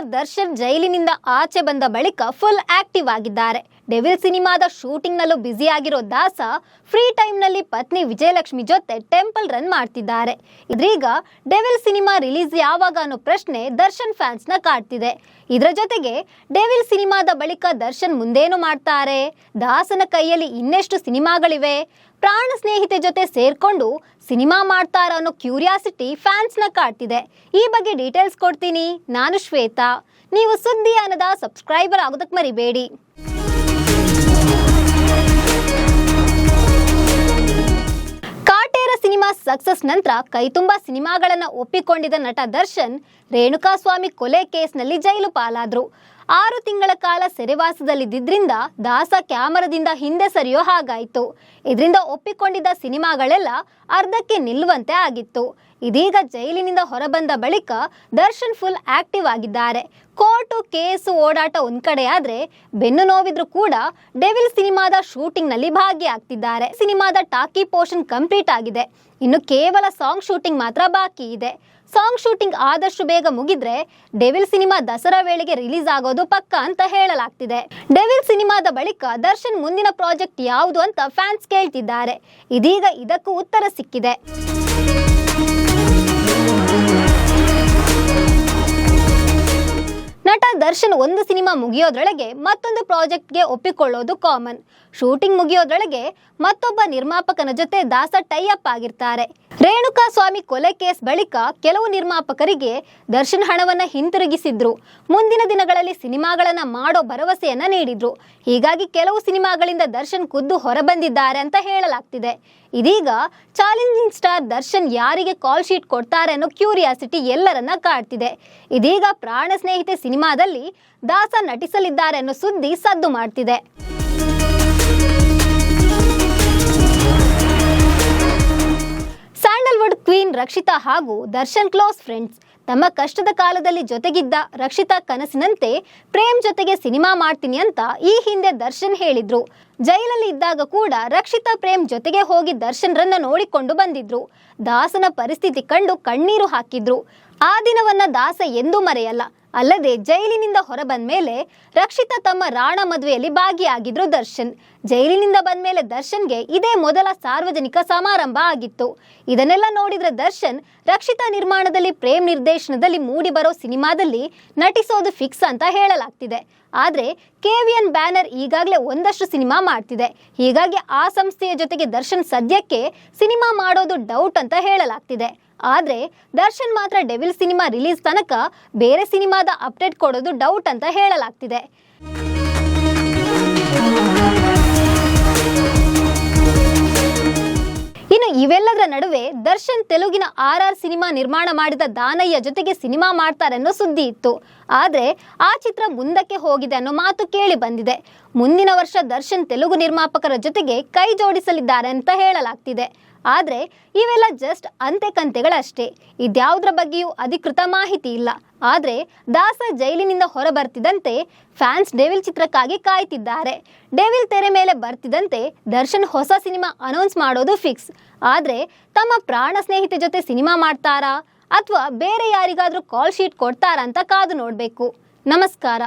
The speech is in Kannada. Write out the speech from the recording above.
ದರ್ಶನ್ ಜೈಲಿನಿಂದ ಆಚೆ ಬಂದ ಬಳಿಕ ಫುಲ್ ಆಕ್ಟಿವ್ ಆಗಿದ್ದಾರೆ. ಡೆವಿಲ್ ಸಿನಿಮಾದ ಶೂಟಿಂಗ್ನಲ್ಲೂ ಬ್ಯುಸಿ ಆಗಿರೋ ದಾಸ ಫ್ರೀ ಟೈಮ್ನಲ್ಲಿ ಪತ್ನಿ ವಿಜಯಲಕ್ಷ್ಮಿ ಜೊತೆ ಟೆಂಪಲ್ ರನ್ ಮಾಡ್ತಿದ್ದಾರೆ. ಇದ್ರೀಗ ಡೆವಿಲ್ ಸಿನಿಮಾ ರಿಲೀಸ್ ಯಾವಾಗ ಅನ್ನೋ ಪ್ರಶ್ನೆ ದರ್ಶನ್ ಫ್ಯಾನ್ಸ್ನ ಕಾಡ್ತಿದೆ. ಇದರ ಜೊತೆಗೆ ಡೆವಿಲ್ ಸಿನಿಮಾದ ಬಳಿಕ ದರ್ಶನ್ ಮುಂದೇನು ಮಾಡ್ತಾರೆ? ದಾಸನ ಕೈಯಲ್ಲಿ ಇನ್ನೆಷ್ಟು ಸಿನಿಮಾಗಳಿವೆ? ಪ್ರಾಣ ಸ್ನೇಹಿತೆ ಜೊತೆ ಸೇರ್ಕೊಂಡು ಸಿನಿಮಾ ಮಾಡ್ತಾರ ಅನ್ನೋ ಕ್ಯೂರಿಯಾಸಿಟಿ ಫ್ಯಾನ್ಸ್ನ ಕಾಡ್ತಿದೆ. ಈ ಬಗ್ಗೆ ಡೀಟೇಲ್ಸ್ ಕೊಡ್ತೀನಿ. ನಾನು ಶ್ವೇತಾ. ನೀವು ಸುದ್ದಿ ಅನ್ನದ ಸಬ್ಸ್ಕ್ರೈಬರ್ ಆಗೋದಕ್ಕೆ ಮರಿಬೇಡಿ. ಸಿನಿಮಾ ಸಕ್ಸಸ್ ನಂತರ ಕೈತುಂಬ ಸಿನಿಮಾಗಳನ್ನ ಒಪ್ಪಿಕೊಂಡಿದ್ದ ನಟ ದರ್ಶನ್ ರೇಣುಕಾಸ್ವಾಮಿ ಕೊಲೆ ಕೇಸ್ನಲ್ಲಿ ಜೈಲು ಪಾಲಾದ್ರು. ಆರು ತಿಂಗಳ ಕಾಲ ಸೆರೆವಾಸದಲ್ಲಿದ್ದರಿಂದ ದಾಸ ಕ್ಯಾಮರಾದಿಂದ ಹಿಂದೆ ಸರಿಯೋ ಹಾಗಾಯಿತು. ಇದರಿಂದ ಒಪ್ಪಿಕೊಂಡಿದ್ದ ಸಿನಿಮಾಗಳೆಲ್ಲ ಅರ್ಧಕ್ಕೆ ನಿಲ್ಲುವಂತೆ ಆಗಿತ್ತು. ಇದೀಗ ಜೈಲಿನಿಂದ ಹೊರಬಂದ ಬಳಿಕ ದರ್ಶನ್ ಫುಲ್ ಆಕ್ಟಿವ್ ಆಗಿದ್ದಾರೆ. ಕೋರ್ಟು ಕೇಸು ಓಡಾಟ ಒಂದ್ ಕಡೆ ಆದ್ರೆ ಬೆನ್ನು ನೋವಿದ್ರು ಕೂಡ ಡೆವಿಲ್ ಸಿನಿಮಾದ ಶೂಟಿಂಗ್ನಲ್ಲಿ ಭಾಗಿಯಾಗ್ತಿದ್ದಾರೆ. ಸಿನಿಮಾದ ಟಾಕಿ ಪೋರ್ಷನ್ ಕಂಪ್ಲೀಟ್ ಆಗಿದೆ. ಇನ್ನು ಕೇವಲ ಸಾಂಗ್ ಶೂಟಿಂಗ್ ಮಾತ್ರ ಬಾಕಿ ಇದೆ. ಸಾಂಗ್ ಶೂಟಿಂಗ್ ಆದಷ್ಟು ಬೇಗ ಮುಗಿದ್ರೆ ಡೆವಿಲ್ ಸಿನಿಮಾ ದಸರಾ ವೇಳೆಗೆ ರಿಲೀಸ್ ಆಗೋದು ಪಕ್ಕ ಅಂತ ಹೇಳಲಾಗ್ತಿದೆ. ಡೆವಿಲ್ ಸಿನಿಮಾದ ಬಳಿಕ ದರ್ಶನ್ ಮುಂದಿನ ಪ್ರಾಜೆಕ್ಟ್ ಯಾವುದು ಅಂತ ಫ್ಯಾನ್ಸ್ ಕೇಳ್ತಿದ್ದಾರೆ. ಇದೀಗ ಇದಕ್ಕೂ ಉತ್ತರ ಸಿಕ್ಕಿದೆ. ನಟ ದರ್ಶನ್ ಒಂದು ಸಿನಿಮಾ ಮುಗಿಯೋದ್ರೊಳಗೆ ಮತ್ತೊಂದು ಪ್ರಾಜೆಕ್ಟ್ಗೆ ಒಪ್ಪಿಕೊಳ್ಳೋದು ಕಾಮನ್. ಶೂಟಿಂಗ್ ಮುಗಿಯೋದ್ರೊಳಗೆ ಮತ್ತೊಬ್ಬ ನಿರ್ಮಾಪಕನ ಜೊತೆ ದಾಸ ಟೈ ಅಪ್ ಆಗಿರ್ತಾರೆ. ರೇಣುಕಾ ಸ್ವಾಮಿ ಕೊಲೆ ಕೇಸ್ ಬಳಿಕ ಕೆಲವು ನಿರ್ಮಾಪಕರಿಗೆ ದರ್ಶನ್ ಹಣವನ್ನ ಹಿಂತಿರುಗಿಸಿದ್ರು. ಮುಂದಿನ ದಿನಗಳಲ್ಲಿ ಸಿನಿಮಾಗಳನ್ನ ಮಾಡೋ ಭರವಸೆಯನ್ನ ನೀಡಿದ್ರು. ಹೀಗಾಗಿ ಕೆಲವು ಸಿನಿಮಾಗಳಿಂದ ದರ್ಶನ್ ಖುದ್ದು ಹೊರಬಂದಿದ್ದಾರೆ ಅಂತ ಹೇಳಲಾಗ್ತಿದೆ. ಇದೀಗ ಚಾಲೆಂಜಿಂಗ್ ಸ್ಟಾರ್ ದರ್ಶನ್ ಯಾರಿಗೆ ಕಾಲ್ ಶೀಟ್ ಕೊಡ್ತಾರೆ ಅನ್ನೋ ಕ್ಯೂರಿಯಾಸಿಟಿ ಎಲ್ಲರನ್ನ ಕಾಡ್ತಿದೆ. ಇದೀಗ ಪ್ರಾಣ ಸ್ನೇಹಿತೆ ಸಿನಿಮಾದಲ್ಲಿ ದಾಸ ನಟಿಸಲಿದ್ದಾರೆ ಅನ್ನೋ ಸುದ್ದಿ ಸದ್ದು ಮಾಡ್ತಿದೆ. ರಕ್ಷಿತಾ ಹಾಗೂ ದರ್ಶನ್ ಕ್ಲೋಸ್ ಫ್ರೆಂಡ್ಸ್. ತಮ್ಮ ಕಷ್ಟದ ಕಾಲದಲ್ಲಿ ಜೊತೆಗಿದ್ದ ರಕ್ಷಿತಾ ಕನಸಿನಂತೆ ಪ್ರೇಮ್ ಜೊತೆಗೆ ಸಿನಿಮಾ ಮಾಡ್ತೀನಿ ಅಂತ ಈ ಹಿಂದೆ ದರ್ಶನ್ ಹೇಳಿದ್ರು. ಜೈಲಲ್ಲಿ ಇದ್ದಾಗ ಕೂಡ ರಕ್ಷಿತಾ ಪ್ರೇಮ್ ಜೊತೆಗೆ ಹೋಗಿ ದರ್ಶನ್ರನ್ನ ನೋಡಿಕೊಂಡು ಬಂದಿದ್ರು. ದಾಸನ ಪರಿಸ್ಥಿತಿ ಕಂಡು ಕಣ್ಣೀರು ಹಾಕಿದ್ರು. ಆ ದಿನವನ್ನ ದಾಸ ಎಂದೂ ಮರೆಯಲ್ಲ. ಅಲ್ಲದೆ ಜೈಲಿನಿಂದ ಹೊರಬಂದ ಮೇಲೆ ರಕ್ಷಿತಾ ತಮ್ಮ ರಾಣ ಮದುವೆಯಲ್ಲಿ ಭಾಗಿಯಾಗಿದ್ರು ದರ್ಶನ್. ಜೈಲಿನಿಂದ ಬಂದ ಮೇಲೆ ದರ್ಶನ್ಗೆ ಇದೇ ಮೊದಲ ಸಾರ್ವಜನಿಕ ಸಮಾರಂಭ ಆಗಿತ್ತು. ಇದನ್ನೆಲ್ಲ ನೋಡಿದ್ರೆ ದರ್ಶನ್ ರಕ್ಷಿತಾ ನಿರ್ಮಾಣದಲ್ಲಿ ಪ್ರೇಮ್ ನಿರ್ದೇಶನದಲ್ಲಿ ಮೂಡಿ ಬರೋ ಸಿನಿಮಾದಲ್ಲಿ ನಟಿಸೋದು ಫಿಕ್ಸ್ ಅಂತ ಹೇಳಲಾಗ್ತಿದೆ. ಆದ್ರೆ ಕೆವಿಎನ್ ಬ್ಯಾನರ್ ಈಗಾಗಲೇ ಒಂದಷ್ಟು ಸಿನಿಮಾ ಮಾಡ್ತಿದೆ. ಹೀಗಾಗಿ ಆ ಸಂಸ್ಥೆಯ ಜೊತೆಗೆ ದರ್ಶನ್ ಸದ್ಯಕ್ಕೆ ಸಿನಿಮಾ ಮಾಡೋದು ಡೌಟ್ ಅಂತ ಹೇಳಲಾಗ್ತಿದೆ. ಆದ್ರೆ ದರ್ಶನ್ ಮಾತ್ರ ಡೆವಿಲ್ ಸಿನಿಮಾ ರಿಲೀಸ್ ತನಕ ಬೇರೆ ಸಿನಿಮಾದ ಅಪ್ಡೇಟ್ ಕೊಡೋದು ಡೌಟ್ ಅಂತ ಹೇಳಲಾಗ್ತಿದೆ. ಇನ್ನು ಇವೆಲ್ಲದರ ನಡುವೆ ದರ್ಶನ್ ತೆಲುಗಿನ ಆರ್ ಆರ್ ಸಿನಿಮಾ ನಿರ್ಮಾಣ ಮಾಡಿದ ದಾನಯ್ಯ ಜೊತೆಗೆ ಸಿನಿಮಾ ಮಾಡ್ತಾರೆ ಅನ್ನೋ ಸುದ್ದಿ ಇತ್ತು. ಆದರೆ ಆ ಚಿತ್ರ ಮುಂದಕ್ಕೆ ಹೋಗಿದೆ ಅನ್ನೋ ಮಾತು ಕೇಳಿ ಬಂದಿದೆ. ಮುಂದಿನ ವರ್ಷ ದರ್ಶನ್ ತೆಲುಗು ನಿರ್ಮಾಪಕರ ಜೊತೆಗೆ ಕೈ ಜೋಡಿಸಲಿದ್ದಾರೆ ಅಂತ ಹೇಳಲಾಗ್ತಿದೆ. ಆದ್ರೆ ಇವೆಲ್ಲ ಜಸ್ಟ್ ಅಂತೆ ಕಂತೆಗಳಷ್ಟೇ. ಇದ್ಯಾವುದ್ರ ಬಗ್ಗೆಯೂ ಅಧಿಕೃತ ಮಾಹಿತಿ ಇಲ್ಲ. ಆದರೆ ದಾಸ ಜೈಲಿನಿಂದ ಹೊರ ಬರ್ತಿದ್ದಂತೆ ಫ್ಯಾನ್ಸ್ ಡೆವಿಲ್ ಚಿತ್ರಕ್ಕಾಗಿ ಕಾಯ್ತಿದ್ದಾರೆ. ಡೆವಿಲ್ ತೆರೆ ಮೇಲೆ ಬರ್ತಿದಂತೆ ದರ್ಶನ್ ಹೊಸ ಸಿನಿಮಾ ಅನೌನ್ಸ್ ಮಾಡೋದು ಫಿಕ್ಸ್ ಆದರೆ ತಮ್ಮ ಪ್ರಾಣ ಸ್ನೇಹಿತೆ ಜೊತೆ ಸಿನಿಮಾ ಮಾಡ್ತಾರಾ? ಅಥವಾ ಬೇರೆ ಯಾರಿಗಾದರೂ ಕಾಲ್ ಶೀಟ್ ಕೊಡ್ತಾರಾ ಅಂತ ಕಾದು ನೋಡಬೇಕು. ನಮಸ್ಕಾರ.